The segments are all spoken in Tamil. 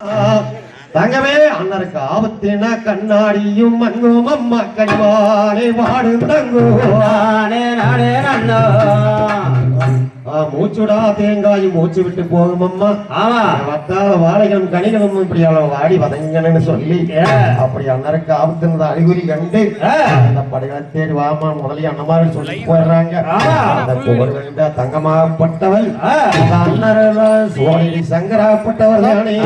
தங்கமே அண்ணருக்கு ஆபத்தின கண்ணாடியும் மண்ணும் அம்மா கனிவாலே வாடு தங்குவானே நானே நன்னா மூச்சுடா தேங்காய் மூச்சு விட்டு போகும் அம்மா ஆமா வத்தாத வாழைகளும் கனிகளும் இப்படி அவள் வாடி வதங்கன்னு சொல்லி அப்படி அண்ணருக்கு ஆபத்தினது அறிகுறி கண்டு அந்த படைகளை தேடி வாமா முதலிய அண்ணமார்கள் சொல்லி போயிடுறாங்க. அந்த புகழ் வேண்ட தங்கமாகப்பட்டவள் அந்த அண்ணர் சோழி சங்கராகப்பட்டவர் தானே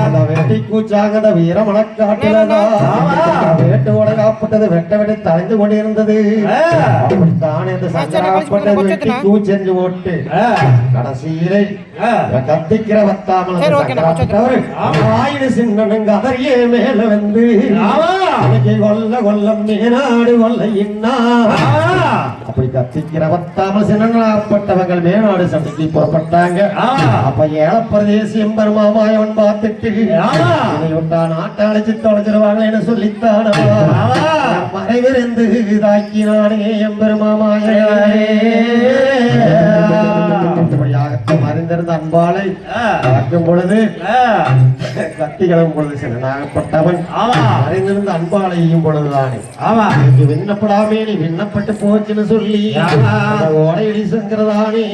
அந்த வேட்டி கூச்சாங்கத வீரமணக்காட்டுலதா வேட்டு உலகாப்பட்டது வெட்ட வெட்ட தலைந்து கொண்டிருந்தது. வெட்டி கூச்செஞ்சு ஓட்டு. கடைசியிலே கத்திக்கிற வத்தாமல் சங்கராகப்பட்டவர் ஆயிடு சின்னனுங்க அதறியே மேல வந்து. அன்னைக்கு கொல்ல கொல்லம் மேனாடு கொல்ல இன்னா அப்படி கத்திக்கிற வத்தாமல் சின்னனாகப்பட்டவங்கள் மேனாடு சண்டைக்கு புறப்பட்டாங்க. அப்ப ஏழப்பிரதேசியம் பெருமாமாயவன் பார்த்துட்டு இதை விட்டா நாட்டை அழைச்சு தொலைச்சிருவாங்களேன்னு சொல்லித்தான மறைவிருந்து இதாக்கினானே எம்பெருமாமாயவன் மறைந்திருந்த அன்பாலை பார்க்கும் பொழுது கத்திகளும் பொழுது சின்னனாகப்பட்டவன் மறைந்திருந்த அன்பாலையும் பொழுதுதானே. எனக்கு விண்ணப்படாமே நீ விண்ணப்பட்டு போச்சுன்னு சொல்லி ஓடையடி சங்கரதானே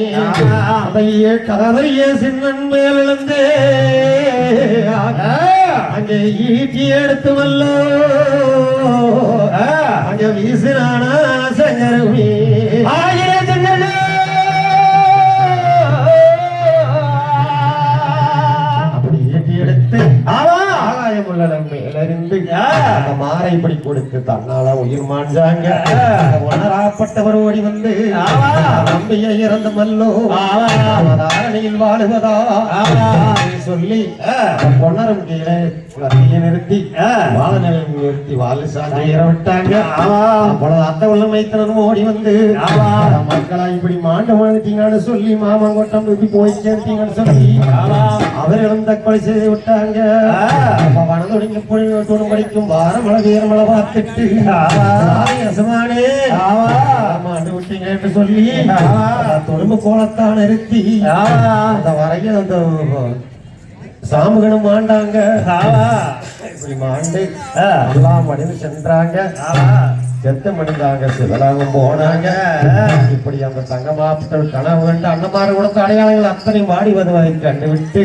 அதையே கதையே சின்னன் மேலிழந்தே அங்கே ஈட்டி எடுத்து வல்லோ. அங்க வீசினான சங்கரமே. மாரை இப்படி கொடுத்து தன்னால உயிர் மாஞ்சாங்க. உணராப்பட்டவர் ஓடி வந்து நம்பிய இறந்து மல்லோ. அவதாரணியில் வாழுவதா? சொல்லி பொன்னரும் கீழே கத்தியை நிறுத்தி வாழநிலையை நிறுத்தி வாழு சாதிய விட்டாங்க. அப்பொழுது அத்த உள்ள மைத்தனும் ஓடி வந்து மக்களா இப்படி மாண்ட வாழ்ந்தீங்கன்னு சொல்லி மாமங்கோட்டம் இப்படி போய் சேர்த்தீங்கன்னு சொல்லி அவர்களும் தற்கொலை செய்து விட்டாங்க. வனதுடிங்க பொழிவு துணு படிக்கும் வாரமழை வீரமழை பார்த்துட்டு. அசமானே மாண்டு விட்டீங்க என்று சொல்லி. தொடும்பு கோலத்தான் நிறுத்தி. அந்த வரையில் அந்த சாமுகனும் மாண்டாங்க இப்படி மாண்டு எல்லாம் மடிந்து சென்றாங்க. செத்து மடிந்தாங்க சிவலாகம் போனாங்க. இப்படி அந்த தங்கமாப்பிட்ட கனவு கண்டு அண்ணமாரு கொடுத்த அடையாளங்கள் அத்தனை வாடி வருவதை கண்டு விட்டு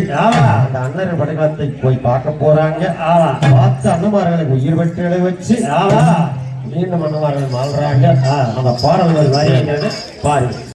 அந்த அண்ணன் படைகளத்தை போய் பார்க்க போறாங்க. பார்த்து அண்ணமார்களுக்கு உயிர் வெட்டு எழு வச்சு மீண்டும் அண்ணமார்கள் மாறுறாங்க. அந்த பாடல்கள் வரி பாருங்க